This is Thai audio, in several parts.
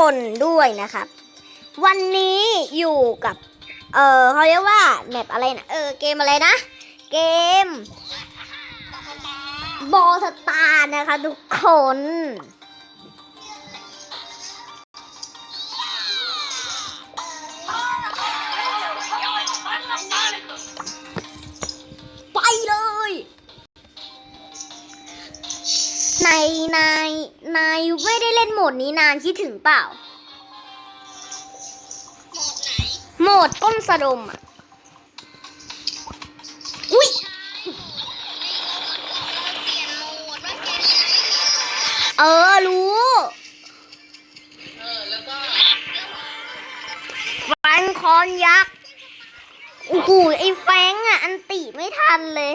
คนด้วยนะครับ วันนี้อยู่กับ เออเขาเรียกว่าแมปอะไรนะ เออ เกมอะไรนะ เกมบอสตาร์นะคะทุกคน นายนายนายไม่ได้เล่นโหมดนี้นานคิดถึงเปล่า โหมดไหนโหมดก้มสะดมอะ อุ้ยเปลี่ยนโหมดว่าเกมไหนเออ รู้เออแล้วก็แฟงคอนยักษ์โอ้โหไอ้แฟงอะ อันติไม่ทันเลย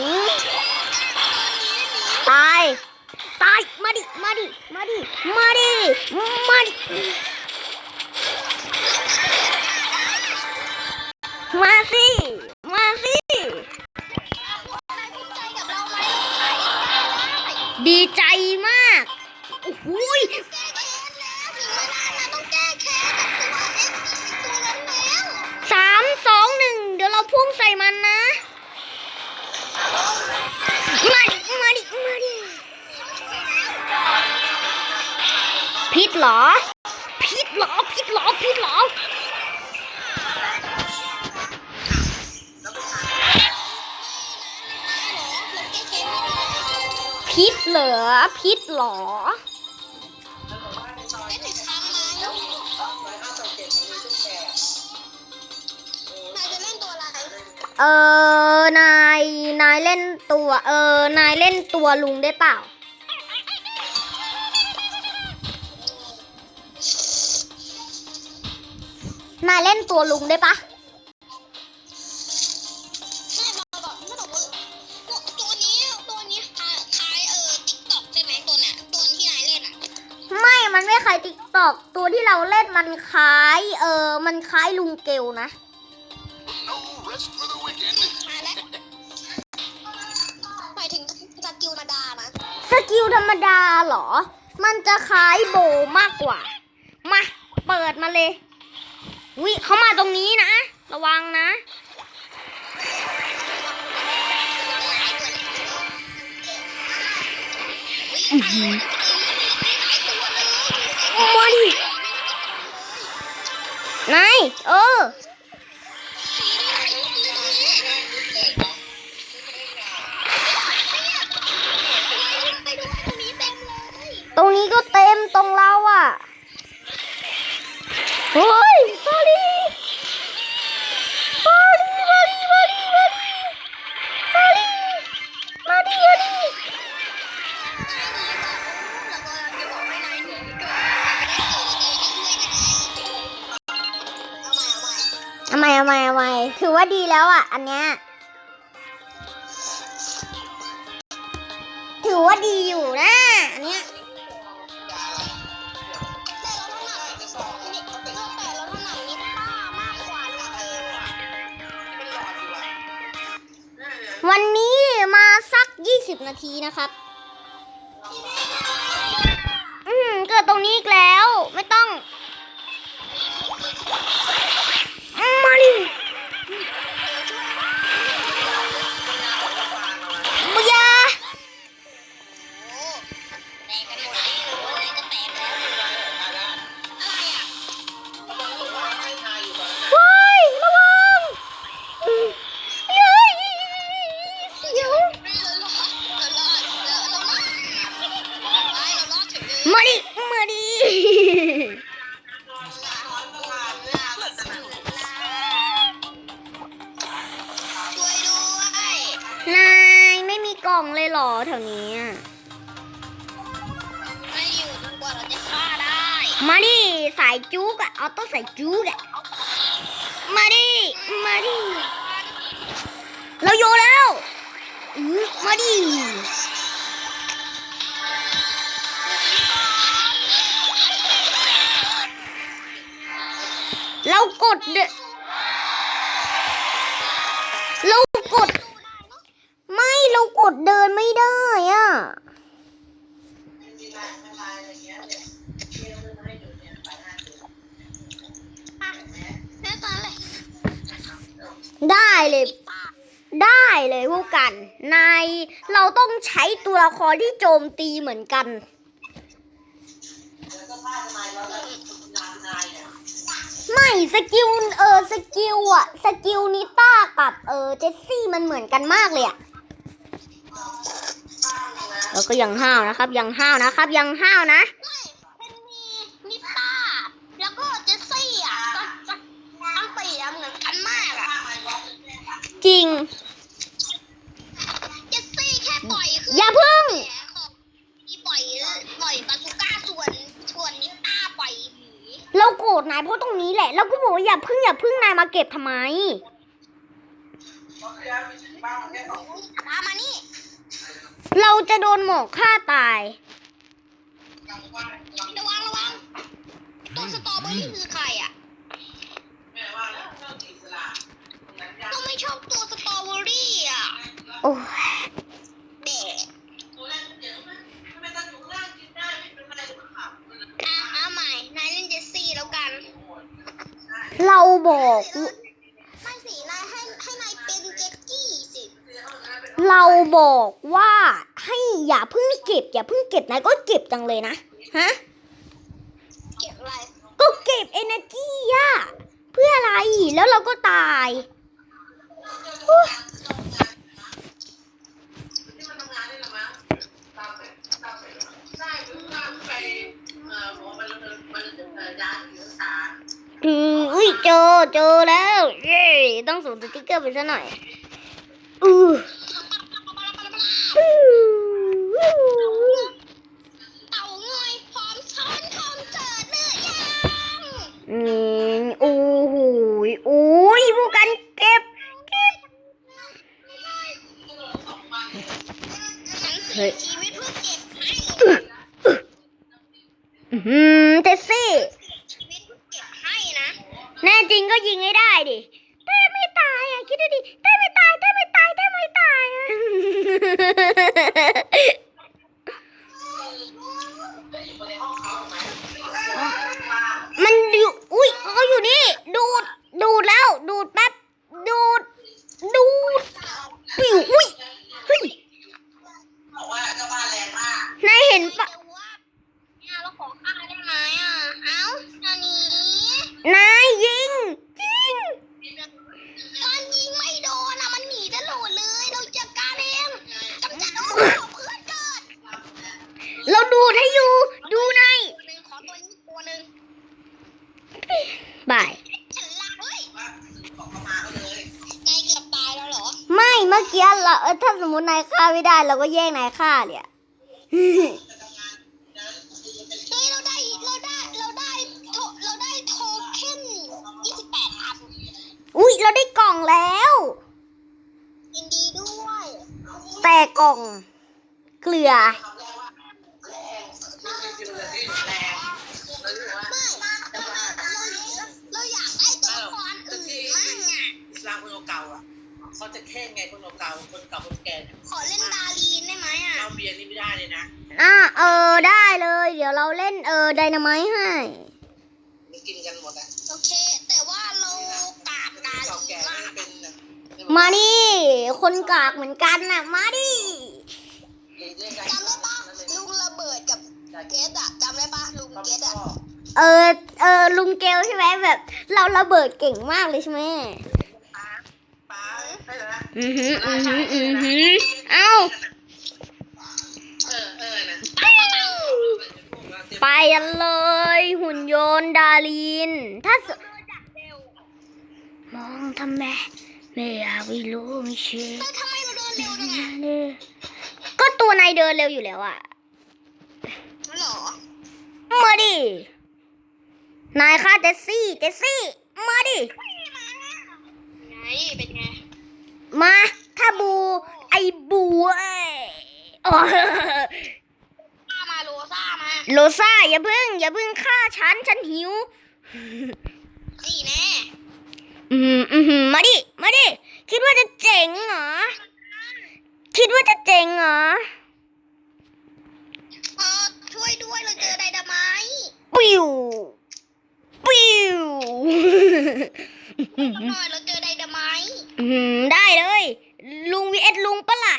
মারি মারে মারি। เออนายนายเล่นตัว เออนายเล่นตัวลุงได้เปล่า นายเล่นตัวลุงได้ปะไม่มันไหมตัวน่ะตัวที่นายเล่นอะไม่มันไม่คล้ายติ๊กตอกตัวที่เราเล่นมันคล้าย เออ มันคล้ายลุงเกลนะ กิลธรรมดาเหรอ มันจะคล้ายโบมากกว่า มา เปิดมาเลยวิเขามาตรงนี้นะ ระวังนะ มาดินายเออ เต็มตรงเราอะเฮ้ยบอลีบอลีบอลีบอลีบอลีบอลีมาดิมาดิเอาใหม่เอาใหม่เอาใหม่ถือว่าดีแล้วอะ อันเนี้ยถือว่าดีอยู่นะอันเนี้ย วันนี้มาสัก 20 นาทีนะครับ อืมเกิดตรงนี้อีกแล้ว ไม่ต้อง กด ไม่เรากดเดินไม่ได้อะได้เลย ได้เลยพวกกัน นาย เราต้องใช้ตัวละครที่โจมตีเหมือนกัน ไม่สกิลเออสกิลอะสกิลนิต้ากับเออเจสซี่มันเหมือนกันมากเลยอะแล้วก็ยังห้าวนะครับ ยังห้าวนะครับ ยังห้าวนะไม่เป็นมีนิต้าแล้วก็เจสซี่อะก็จะทั้งปีอะเหมือนกันมากอะจริงเจสซี่แค่ปล่อยคืออย่าพึ่งแผลของ ธนายเพราะตรงนี้แหละเราก็บอกว่าอย่าพึ่งอย่าพึ่งนายมาเก็บทำไมตามมานี่ เราจะโดนหมอกฆ่าตาย ระวังระวังตัวสตรอเบอรี่คือใครอะเราไม่ชอบตัวสตรอเบอรี่อะ โอ้ย เด็กอะเอาใหม่ นายเล่นเจสซี่แล้วกัน เราบอก ไม่สินายให้ให้นายเป็นเจ็กกี้สิเราบอกว่าให้อย่าเพิ่งเก็บ อย่าเพิ่งเก็บนายก็เก็บจังเลยนะฮะเก็บอะไรก็เก็บเอเนจีอะเพื่ออะไรแล้วเราก็ตาย อุ้ยเจอเจอแล้ว เย้ต้องส่งสติ๊กเกอร์ไปซะหน่อยอืออือเต่างอยพร้อมช้อนคอนเสิร์ตหรือยังอืมโอ้โหยโอ้ยพวกกันเก็บเก็บฉันเฮ้เสียยชีวิตเพื่อเก็บให้อื้อหืมเจสซี่ ชีวิตเพื่อเก็บให้นะ แน่จริงก็ยิงให้ได้ดิแต่ไม่ตายอะ คิดดูดิแต่ไม่ตายแต่ไม่ตายแต่ไม่ตายอะ มันอยู่ อุ้ยเขาอยู่นี่ ดูด ดูดแล้ว ดูดแป๊บ ดูด ดูดปิวอุ้ย เฮ้ยนายเห็นปะ แต่ว่าเนี่ยเราขอค่าได้ไหมอะ เอ้าอันนี้ นายยิง ยิง มันยิงไม่โดนอะ มันหนีตลอดเลย เราจัดการเองกำจัดโอ้โหเพื่อนเกิด เราดูดให้อยู่ ดูหน่อย ตัวหนึ่งขอตัวนี้ตัวหนึ่ง บาย ฉันลาเฮ้ยนายเกือบตายแล้วเหรอ ไม่เมื่อกี้เราเออถ้าสมมตินายฆ่า ไม่ได้เราก็แย่งนายฆ่าเลยอะเฮ้ย เก่าๆคนเก่าคนแก่เนี่ยขอเล่นดารีนได้ไหมอะ เราเบียร์นี่ไม่ได้เลยนะอะเออได้เลย เดี๋ยวเราเล่นเออไดนาไมต์ให้ มันกินกันหมดอะโอเค แต่ว่าเรากราบดาเก่ารีแก่นมากไม่เป็นอะมาดิคนกากเหมือนกันน่ะ มาดิจำได้ปะลุงระเบิดกับเกสอะจำได้ปะลุงเกสอะ เออเออลุงเกลใช่ไหมแบบ เราระเบิดเก่งมากเลยใช่ไหมป้าใช่ไหม อือหืออือหืออือหือเอ้าเออเออนะไปกันเลย หุ่นยนต์ดาริน ถ้าสมองทำไมไม่อยากไม่รู้ไม่เชื่อเฮ้ยทำไมเราเดินเร็วจังอะก็ตัวนายเดินเร็วอยู่แล้วอะหรอมาดิเจสซี่ เจสซี่ มาดิไงเป็นไง มาถ้าบู ไอบูเอ้ยโอ้ซ่ามาโลซ่ามาโลซ่าอย่าพึ่ง อย่าพึ่งฆ่าฉัน ฉันหิว นี่แน่อืมอืมมาดิ มาดิ คิดว่าจะเจ๋งเหรอ คิดว่าจะเจ๋งเหรอ เออช่วยด้วยเราเจอไดนาไมต์ปิวปิว หน่อยเราเจอไดนาไมต์ อืมได้เลย ลุงวีเอสลุงปะล่ะ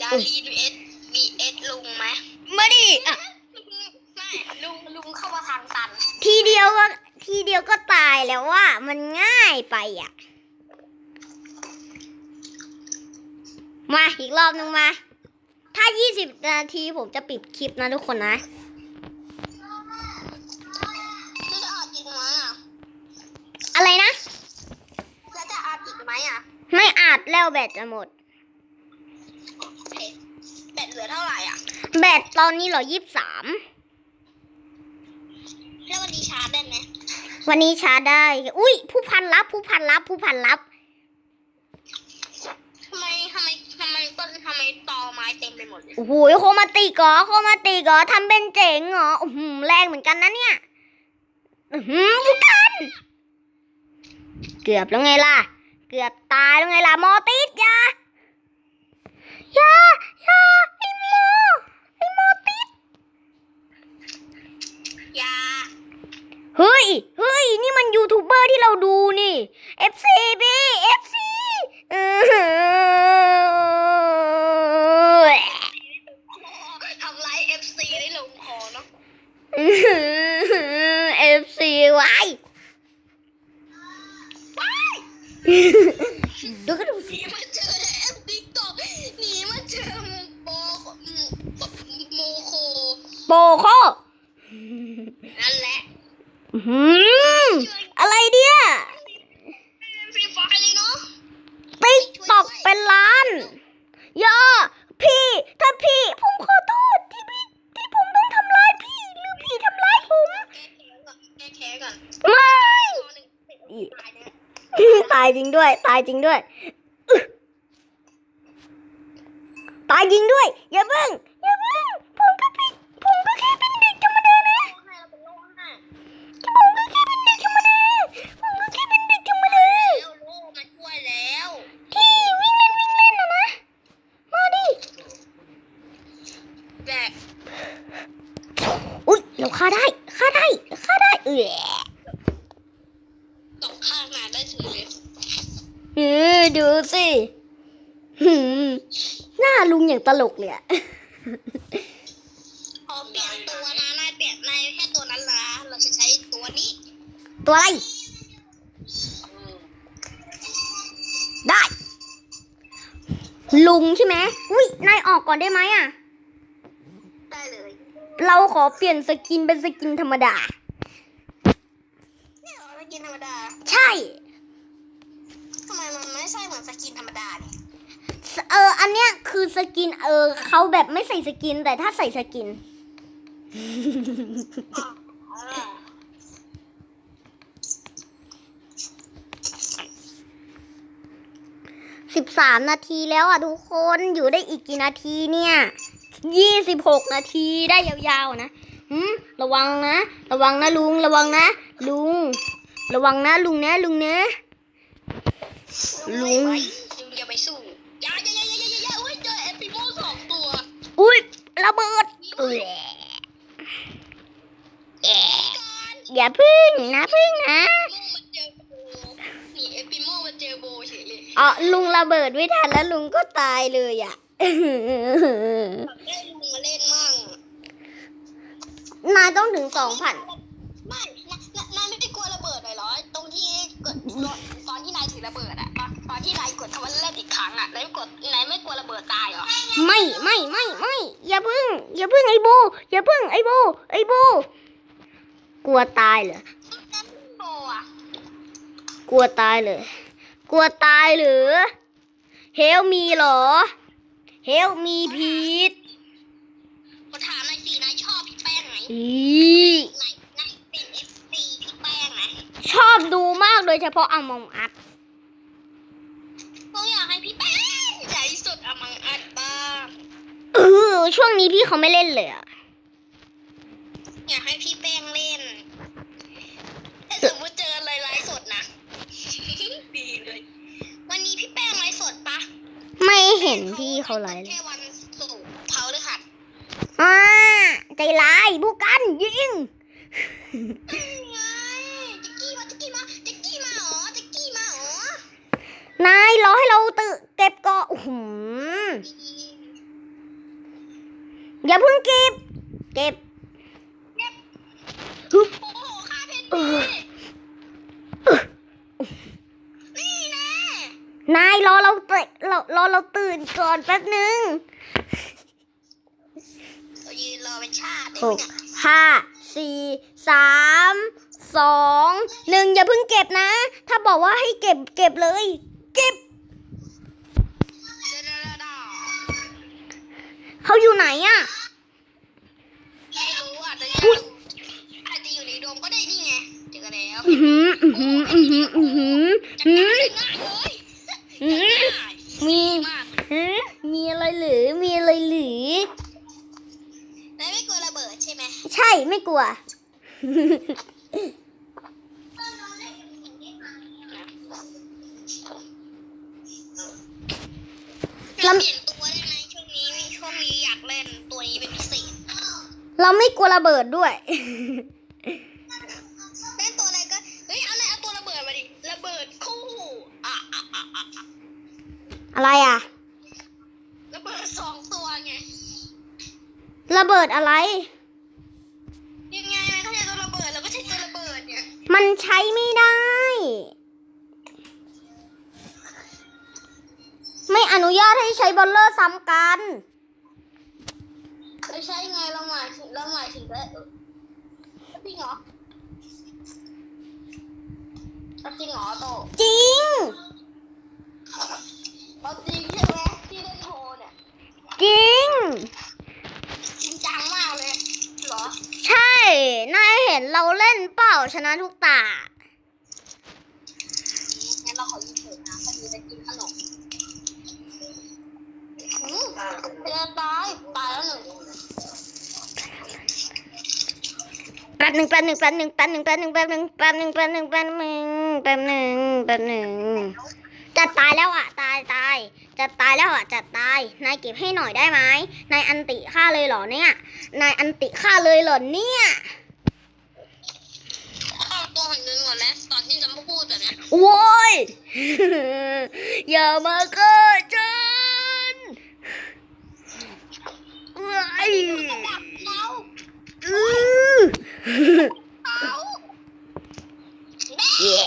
ดาลีดูเอสวีเอสลุงไหมมาดิอะไม่ลุงลุงเข้ามาทางตันทีเดียวก็ทีเดียวก็ตายแล้วว่า มันง่ายไปอะ มาอีกรอบนึงมา ถ้า 20 นาทีผมจะปิดคลิปนะทุกคนนะ แล้วจะอัดอีกไหมอะ อะไรนะแล้วจะอัดอีกไหมอะ ไม่อาจแล้วแบตจะหมด แบตเหลือเท่าไหร่อะ แบตตอนนี้เหรอยี่สามแล้ววันนี้ชาร์จได้ไหมวันนี้ชาร์จได้ อุ้ยผู้พันรับผู้พันรับผู้พันรับทำไมทำไมทำไมต้นทำไมตอไม้เต็มไปหมดเลยโอ้โหโคมาติกเหรอโคมาติกเหรอทำเป็นเจ๋งเหรออื้อหือแรงเหมือนกันนะเนี่ย อื้อหือผู้พันเกือบแล้วไงล่ะ เกือบตายแล้วไงล่ะมอติสอยาอยาอยาไอโมไอโมติสยาเฮ้ยเฮ้ยนี่มันยูทูบเบอร์ที่เราดูนี่ FC บี FC อื้อหือทำลายเอฟซีได้ลงคอเนาะอื้อหื อ FC ไว้ดูก็ดูหสินีมาเจอในเอฟติ๊กต็อกหนีมาเจอโมโมโค โปโคนั่นแหละอื้อหืออะไรเนี่ยฟรีไฟเลยเนาะติ๊กตอกเป็นล้านย่าพี่ ถ้าพี่ผมขอโทษที่พี่ที่ผมต้องทำร้ายพี่ หรือพี่ทำร้ายผม แก้แค้นก่อน ไม่ ตัวหนึ่งตายเนี่ย ตายจริงด้วย ตายจริงด้วยอึ๊ะตายจริงด้วย อย่าเพิ่งอย่าเพิ่งผมก็ผิดผมก็แค่เป็นเด็กธรรมดานะให้เราเป็นโรคให้ผมก็แค่เป็นเด็กธรรมดาผมก็แค่เป็นเด็กธรรมดาแล้วโรคมาช่วยแล้ว ที่วิ่งเล่นวิ่งเล่นนะนะมาดิแบบอุ้ยเราฆ่าได้ฆ่าได้ฆ่าได้เออ ตกข้างมาได้เฉยเลย เออ ดูสิหืมหน้าลุงอย่างตลกเลยอะพอเปลี่ยนตัวนะนายเปลี่ยนนายแค่ตัวนั้นละเราจะใช้ตัวนี้ ตัวอะไร ได้ ลุงใช่ไหมอุ้ยนายออกก่อนได้ไหมอะ ได้เลย เราขอเปลี่ยนสกินเป็นสกินธรรมดา เนี่ยเหรอสกินธรรมดา ใช่ ทำไมมันไม่ใช่เหมือน สกินธรรมดาเนี่ยสเออ อันเนี้ยคือสกินเออเขาแบบไม่ใส่สกิน แต่ถ้าใส่สกิน สิบสามนาทีแล้วอะทุกคนอยู่ได้อีกกี่นาทีเนี่ยยี่สิบหกนาทีได้ยาวๆนะหืมระวังนะ ระวังนะลุง ระวังนะ ลุง ระวังนะลุงนะลุงนะ ลุงลุงอย่าไปสู้อย่าอย่าอย่าอย่าอย่าอย่าอุ้ยเจอเอพิโมสองตัว อุ้ยระเบิดเอยแอะอย่าพึ่งนะพึ่งนะโมมันเจอโบหนีเอพิโมมันเจอโบเฉยเลยอ๋อลุงระเบิดไม่ทันแล้วลุงก็ตายเลยอะได้ลุงมาเล่นมั่งนายต้องถึงสองพัน ตอนที่นายถือระเบิดอะตอนตอนที่นายกดคำว่าเล่นอีกครั้งอะนายไม่กดนายไม่กลัวระเบิดตายเหรอไม่ไม่ไม่ไม่อย่าพึ่ง อย่าพึ่งไอโบ อย่าพึ่งไอโบ ไอโบ กลัวตายเหรอนั่นโบอะกลัวตายเลย กลัวตายเหรือเฮลมีเหรอเฮลมีพีทมาถามนายสินายชอบพี่แป้งไห มอีนายโดยเฉพาะอมองอัดเราอยากให้พี่แป้งใหญ่สุดอมังอัดบ้างเออช่วงนี้พี่เขาไม่เล่นเลยอะอยากให้พี่แป้งเล่น ถ้าสมมติเจออะไรไลฟ์สดนะดีเลย วันนี้พี่แป้งไลฟ์สดปะไม่เห็นพี่เขาไลฟ์เลแค่ยวันศุกร์เผาหรือหัดอ่าใจร้ายบุกกันยิง ไงจิกกี้มาจิกกี้มาจิกกี้มาเหรอจิกกี้มาเหรอนายรอให้เราตื่นเก็บก่อนอื้อหืออย่าเพิ่งเก็บ เก็บโอ้โหค่าเพนเอนีอนี่แน่นายรอเราตื่นรอรอเราตื่นก่อนแป๊บนึงเรายืนรอเป็นชาติเลยหกเนี่ยห้าสี่สามสองหนึ่งอย่าเพิ่งเก็บนะ ถ้าบอกว่าให้เก็บเก็บเลย เขาอยู่ไหนอะๆไม่รู้อาจจะอยู่อาจจะอยู่ในโดมก็ได้นี่ไงเจอแล้วอือหืออือหืออือหืออือหือจัดหืการอได้ง่ายเลยหือง่ายมีมากหือมีอะไรหรือมีอะไรหรือนายไม่กลัวระเบิดใช่ไหมใช่ไม่กลัวเราเปลี่ยนตัวได้ นตัวนี้เป็นพิเศษเราไม่กลัวระเบิดด้วย เล่นตัวอะไรก็ เฮ้ย เอาไหนเอาตัวระเบิดมาดิ ระเบิดคู่อะอะอะอะอะอะไรอะระเบิดสองตัวไง ระเบิดอะไร ยังไงมันก็ใช้ตัวระเบิด แล้วก็ใช้ตัวระเบิดเนี่ย มันใช้ไม่ได้ ไม่อนุญาตให้ใช้บอลเลอร์ซ้ำกัน ไม่ใช่ไงเราหมายถึงเราหมายถึงแล้วจริงเหรอเอาจริงเหรอโตจริงเอาจริงใช่ไหมที่เล่นโทรเนี่ยจริง จริงจังมากเลยเหรอใช่ นายเห็นเราเล่นเปล่าชนะทุกตางั้นเราขอยืมเถิดนะพอดีจะกินขนม อืมเป็นตายตายแล้วหนึ่งแป๊บหนึ่งแป๊บหนึ่งแป๊บหนึ่งแป๊บหนึ่งแป๊บหนึ่งแป๊บหนึ่งแป๊บหนึ่งแป๊บหนึ่งแป๊บหนึ่งแป๊บหนึ่งแป๊บหนึ่งจะตายแล้วอะตายตายจะตายแล้วอะจะตายนายเก็บให้หน่อยได้ไหมนายอันติฆ่าเลยเหรอเนี่ยนายอันติฆ่าเลยเหรอเนี่ยเอาตัวหันเงินก่อนนะตอนที่จะมาพูดแบบเนี้ยโว้ยอย่ามาเกิดฉัน เอ้ยจับเราอื้อเอาแม่แย่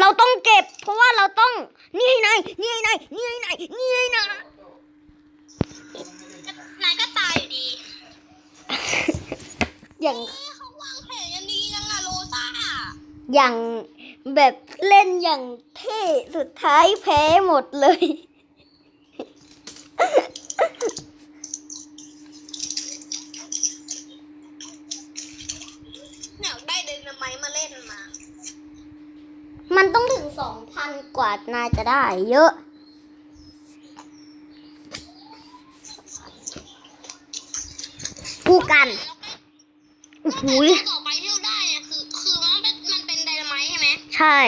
เราต้องเก็บ เพราะว่าเราต้อง นี่ให้นายนี่ให้นายนี่ให้นายนี่ให้นายนายก็ตายอยู่ดีอย่างนี่เขาวางแผนยันดีจังอะโรซ่าอย่างแบบเล่นอย่างเท่สุดท้ายแพ้หมดเลยเนี่ยได้เดนนาไมต์มาเล่นมา มันต้องถึงสองพันกว่า นายจะได้เยอะกูกันโอ้โหยต่อไปที่เราได้เนี่ยคือ คือมันเป็นมันเป็นไดนาไมต์ใช่ไหมใช่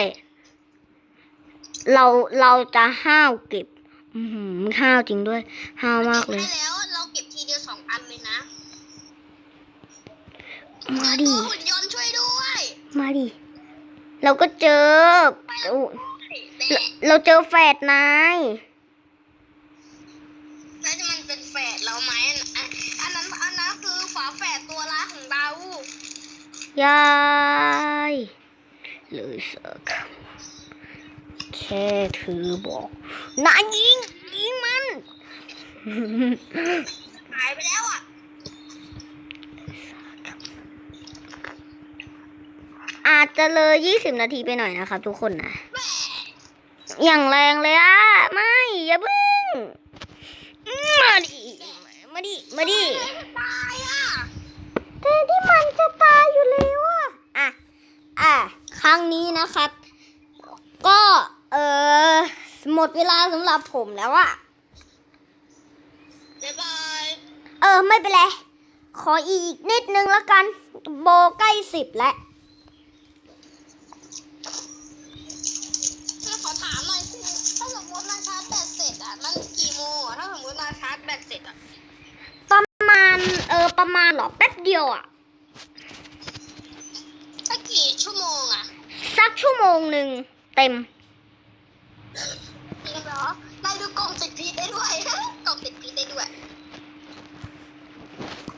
เราเราจะห้าวเก็บ อือหือห้าวจริงด้วย ห้าวมากเลย ได้แล้วเราเก็บทีเดียวสองอันเลยนะมาดิ ตัวหุ่นยนต์ช่วยด้วย มาดิ เราก็เจอโอ้แต่ เราเจอแฝดนายแล้วมันเป็นแฝดเราไหมอันอันนั้นอันนั้นคือฝาแฝดตัวร้ายของเรายายเลยสักคำแค่เธอบอกนายยิงยิงมันหายไปแล้วอะอาจจะเลยยี่สิบนาทีไปหน่อยนะครับทุกคนนะ อย่างแรงเลยอะ ไม่ อย่าเพึ่ง มาดิ มาดิ มาดิตายอะแต่ที่มันจะตายอยู่แล้วอะ อะ อะ ครั้งนี้นะครับหมดเวลาสำหรับผมแล้วอะบ๊ายบายเออ ไม่เป็นไร ขออีกนิดนึงแล้วกัน โบใกล้สิบแล้ว ชาร์จแบตเสร็จอะ ประมาณ เออ ประมาณเหรอ แป๊บเดียวอะถ้ากี่ชั่วโมงอะ สักชั่วโมงหนึ่งเต็มจริงเหรอได้ดูกล่องติดพีชได้ด้วยกล่องติดพีชได้ด้วย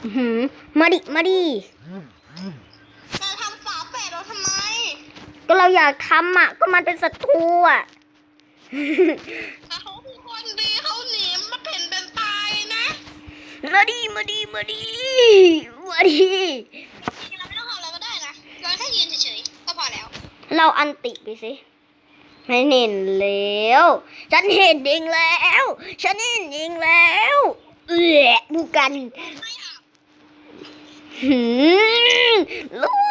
อื้อหือมาดิ มาดิแต่ทำฝาแฝดเราทำไม ก็เราอยากทำอะ ก็มันเป็นศัตรูอะ มาดิมาดิมาดิมาดิจริงๆเราไม่ต้องทำอะไรก็ได้นะเราแค่ยืนเฉยๆก็พอแล้ว เราอันติไปสิไม่เห็นแล้ว ฉันเห็นเองแล้ว ฉันเห็นเองแล้วเอือดูกันไม่เอาหืมลว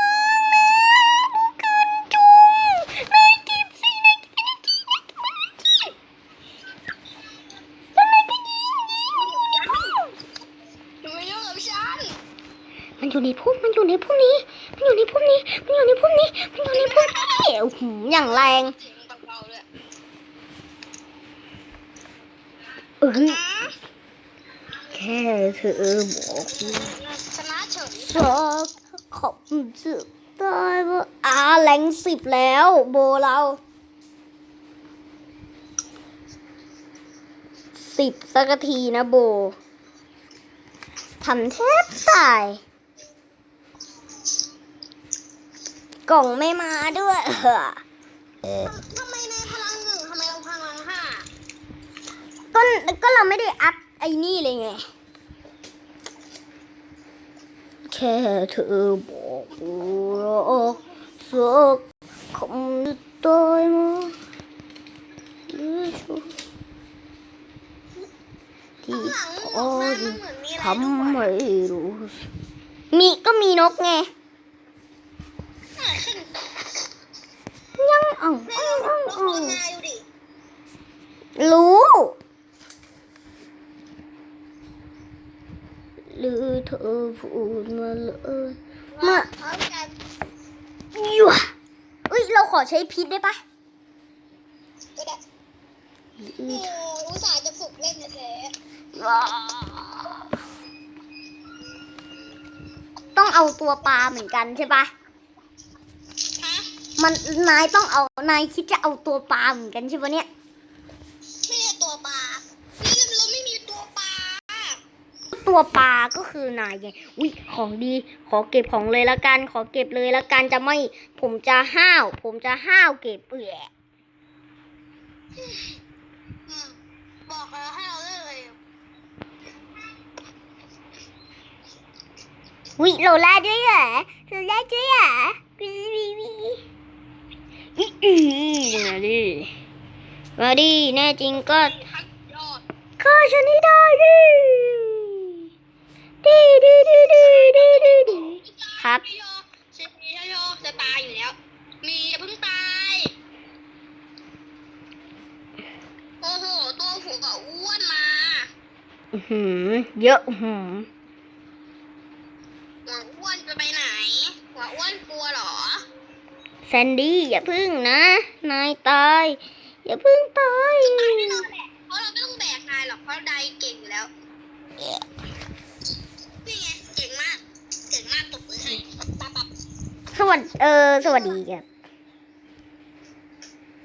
อยู่ในพุ่มมันอยู่ในพุ่มนี้ มันอยู่ในพุ่มนี้ มันอยู่ในพุ่มนี้ มันอยู่ในพุ่มนี้โอ้โหอย่างแรงเฮ้ยเออแค่เธอบอกชนะเฉยสักขอบจะได้ว่าอ่าแรงสิบแล้ว โบเราสิบสักทีนะโบทำแทบตาย กล่องไม่มาด้วย เออทำไมในพลังหนึ่งทำไมเราพลังห้าก็ก็เราไม่ได้อัพไอ้นี่เลยไงแค่เธอบอกรักสักคำจะได้ไหมหรือช่วยที่หลังพอหน้าจะมันเหมือนมีอะไรทำด้วยไม่รู้สึกมีก็มีนกไงอะ ขึ้นยังอ่องแม่อ่องอ่องอ่องรู้ หรือเธอพูดมาเลยมาอยู่อะเอ้ย เราขอใช้พิษได้ปะอุตส่าห์จะฝึกเล่นแท้ต้องเอาตัวปลาเหมือนกันใช่ปะ มันนายต้องเอานายคิดจะเอาตัวปลาเหมือนกันใช่ปะเนี่ยไม่ใช่ตัวปลานี่เราไม่มีตัวปลาตัวปลาก็คือนายไงอุ้ยของดี ขอเก็บของเลยละกัน ขอเก็บเลยละกันจะไม่ ผมจะห้าว ผมจะห้าวเก็บเอื่ออืมบอกแล้วให้เราเล่นเลยวิโลล่าด้วยเหรอโลล่าด้วยเหรอวีวีวีอีอี มาดิมาดิแน่จริงก็ทักยอดฆ่าฉันให้ได้ดิดีดีดีดีดีดีดีครับชโยเชฟมีชโยจะตายอยู่แล้ว มีอย่าเพิ่งตายโอ้โหตัวผัวก็อ้วนมาอื้อหือเยอะอื้อหือหัวอ้วนจะไปไหนหัวอ้วนกลัวเหรอ แซนดี้อย่าพึ่งนะ นายตาย อย่าพึ่งตายตายแน่นอนแหละเพราะเราไม่ต้องแบกนายหรอกเพราะไดเก่งอยู่แล้วนี่ไงเก่งมากเก่งมากตบมือให้ปั๊บปั๊บสวัสดเออสวัสดีครับ